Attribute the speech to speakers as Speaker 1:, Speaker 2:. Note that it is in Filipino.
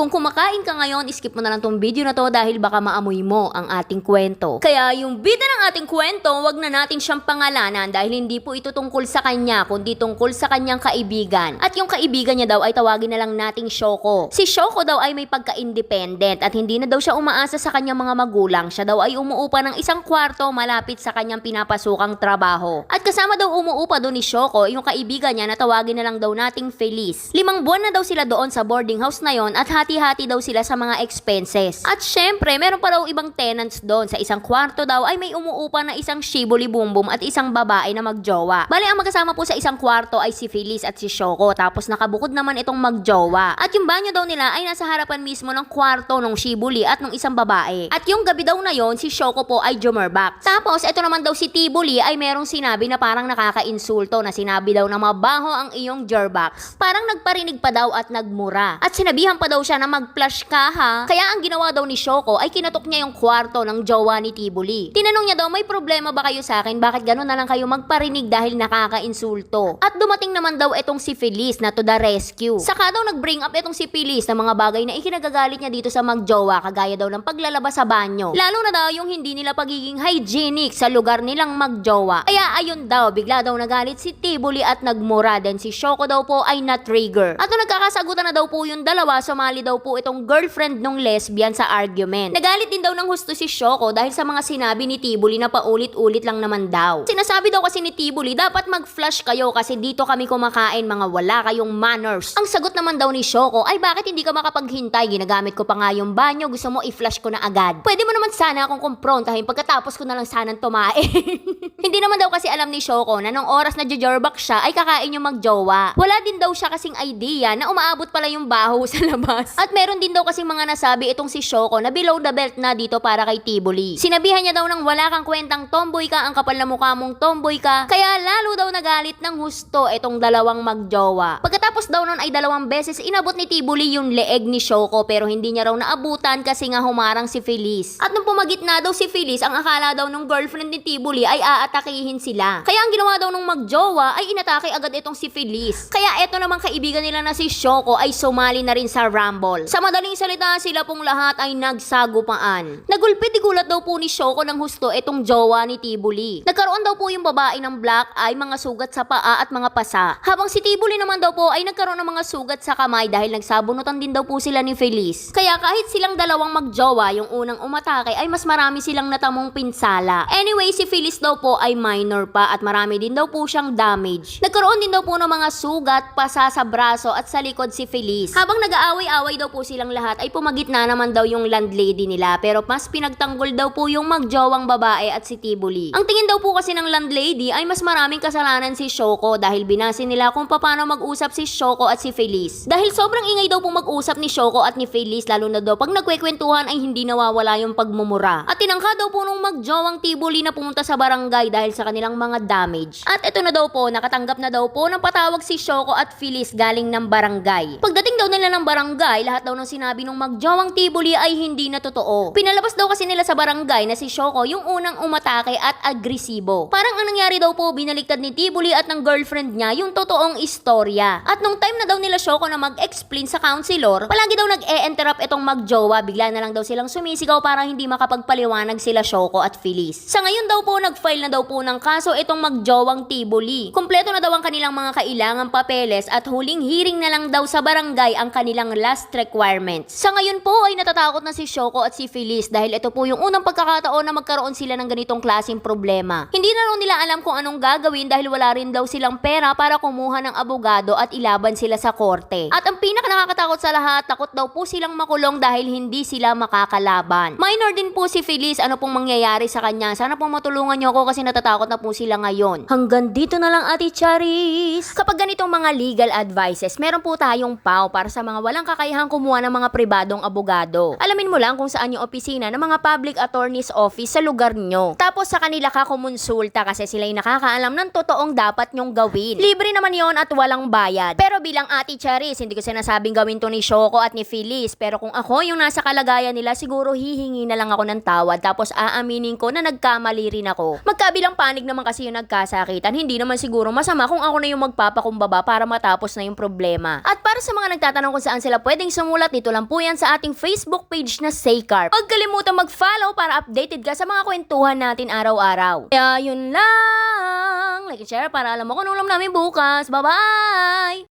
Speaker 1: Kung kumakain ka ngayon, skip mo na lang tong video na to dahil baka maamoy mo ang ating kwento. Kaya yung bida ng ating kwento, wag na natin siyang pangalanan dahil hindi po ito tungkol sa kanya, kundi tungkol sa kanyang kaibigan. At yung kaibigan niya daw ay tawagin na lang nating Shoko. Si Shoko daw ay may pagka-independent at hindi na daw siya umaasa sa kanyang mga magulang. Siya daw ay umuupa ng isang kwarto malapit sa kanyang pinapasukang trabaho. At kasama daw umuupa doon ni Shoko, yung kaibigan niya na tawagin na lang daw nating Feliz. Limang buwan na daw sila doon sa boarding house na yon at hati-hati daw sila sa mga expenses. At syempre, meron pa daw ibang tenants doon. Sa isang kwarto daw ay may umuupa na isang shibuli bumbum at isang babae na magjowa. Bali, ang magkasama po sa isang kwarto ay si Feliz at si Shoko. Tapos nakabukod naman itong magjowa. At yung banyo daw nila ay nasa harapan mismo ng kwarto ng shibuli at ng isang babae. At yung gabi daw na yon si Shoko po ay jumerbak. Tapos, ito naman daw si Tibuli ay merong sinabi na parang nakaka-insulto na sinabi daw na mabaho ang iyong jerbox. Parang nagparinig pa daw at nagmura. At sinabihan pa daw siya na mag-flush ka ha. Kaya ang ginawa daw ni Shoko ay kinatok niya yung kwarto ng jowa ni Tibuli. Tinanong niya daw, may problema ba kayo sa akin? Bakit gano'n na lang kayo magparinig dahil nakaka-insulto? At dumating naman daw itong si Feliz na to the rescue. Saka daw nag-bring up itong si Feliz ng mga bagay na ikinagagalit niya dito sa magjowa kagaya daw ng paglalabas sa banyo. Lalo na daw yung hindi nila pagiging hygienic sa lugar nilang magjowa. Kaya ayun daw, bigla daw nagalit si Tibuli at nagmura din si Shoko daw po ay na-trigger. At nagkakasagutan na daw po yung dalawa, sumali daw po itong girlfriend nung lesbian sa argument. Nagalit din daw ng husto si Shoko dahil sa mga sinabi ni Tibuli na paulit-ulit lang naman daw. Sinasabi daw kasi ni Tibuli, dapat mag-flush kayo kasi dito kami kumakain mga wala kayong manners. Ang sagot naman daw ni Shoko ay bakit hindi ka makapaghintay? Ginagamit ko pa nga yung banyo, gusto mo i-flush ko na agad. Pwede mo naman sana akong kumprontahin pagkatapos ko na lang sanang tumae. hindi naman daw kasi alam ni Shoko na nung oras na jajorbak siya ay kakain yung magjowa. Wala din daw siya kasing idea na umaabot pala yung baho sa labas. At meron din daw kasing mga nasabi itong si Shoko na below the belt na dito para kay Tibuli. Sinabihan niya daw ng wala kang kwentang tomboy ka, ang kapal na mukha mong tomboy ka. Kaya lalo daw nagalit ng husto itong dalawang magjowa. Pagkatapos daw nun ay dalawang beses inabot ni Tibuli yung leeg ni Shoko pero hindi niya raw naabutan kasi nga humarang si Feliz. At nung pumagit na daw si Feliz, ang akala daw ng girlfriend ni Tibuli ay aatakihin sila. Kaya ang ginawa daw ng magjowa ay inatake agad itong si Feliz. Kaya eto namang kaibigan nila na si Shoko ay sumali na rin sa Rumble. Sa madaling salita, sila pong lahat ay nagsagupaan. Nagulpit gulat daw po ni Shoko ng husto itong jowa ni Tibuli. Nagkaroon daw po yung babae ng black eye, mga sugat sa paa at mga pasa. Habang si Tibuli naman daw po ay nagkaroon ng mga sugat sa kamay dahil nagsabunutan din daw po sila ni Feliz. Kaya kahit silang dalawang magjowa, yung unang umatake ay mas marami silang natamong pinsala. Anyway, si Feliz daw po ay minor pa at marami din daw po siyang damage. Nagkaroon din daw po ng mga sugat, pasa sa braso at sa likod si Feliz. Habang nag-aaway-away daw po silang lahat ay pumagit na naman daw yung landlady nila pero mas pinagtanggol daw po yung magjowang babae at si Tibuli. Ang tingin daw po kasi ng landlady ay mas maraming kasalanan si Shoko dahil binasi nila kung paano mag-usap si Shoko at si Feliz. Dahil sobrang ingay daw po mag-usap ni Shoko at ni Feliz lalo na daw pag nagkwekwentuhan ay hindi nawawala yung pagmumura. At tinangka daw po nung magjowang Tibuli na pumunta sa barangay dahil sa kanilang mga damage. At ito na daw po, nakatanggap na daw po ng patawag si Shoko at Feliz galing ng barangay. Pagdating daw nila ng barangay, lahat daw ng sinabi nung magjowang Tibuli ay hindi na totoo. Pinalabas daw kasi nila sa barangay na si Shoko yung unang umatake at agresibo. Parang ang nangyari daw po, binaliktad ni Tibuli at ng girlfriend niya yung totoong istorya. At nung time na daw nila Shoko na mag-explain sa counselor, palagi daw nag-e-interrupt itong magjowa, bigla na lang daw silang sumisigaw para hindi makapagpaliwanag sila Shoko at Feliz. Sa ngayon daw po, nag-file na daw po ng kaso itong magjowang Tibuli. Kumpleto na daw ang kanilang mga kailangang papeles at huling hearing na lang daw sa barangay ang kanilang last requirements. Sa ngayon po ay natatakot na si Shoko at si Feliz dahil ito po yung unang pagkakataon na magkaroon sila ng ganitong klaseng problema. Hindi na raw nila alam kung anong gagawin dahil wala rin daw silang pera para kumuha ng abogado at ilaban sila sa korte. At ang pinaka nakakatakot sa lahat, takot daw po silang makulong dahil hindi sila makakalaban. Minor din po si Feliz, ano pong mangyayari sa kanya? Sana po matulungan niyo ako kasi natatakot na po sila ngayon. Hanggang dito na lang Ate Charis. Kapag ganitong mga legal advices, meron po tayong PAW para sa mga walang kakayahang kumuha ng mga pribadong abogado. Alamin mo lang kung saan yung opisina ng mga public attorney's office sa lugar nyo. Tapos sa kanila ka kumonsulta kasi sila yung nakakaalam ng totoong dapat nyong gawin. Libre naman yon at walang bayad. Pero bilang Ate Charis, hindi ko sinasabing gawin to ni Shoko at ni Feliz. Pero kung ako yung nasa kalagayan nila, siguro hihingi na lang ako ng tawad tapos aaminin ko na nagkamali rin ako. Magkabilang panig naman kasi yung nagkasakitan, hindi naman siguro masama kung ako na yung magpapakumbaba para matapos na yung problema. At para sa mga nagtatanong kung saan sila pwedeng sumulat, dito lang po yan sa ating Facebook page na Saycarp. Huwag kalimutan mag-follow para updated ka sa mga kwentuhan natin araw-araw. Kaya yun lang. Like and share para alam mo kung ulam namin bukas. Bye-bye!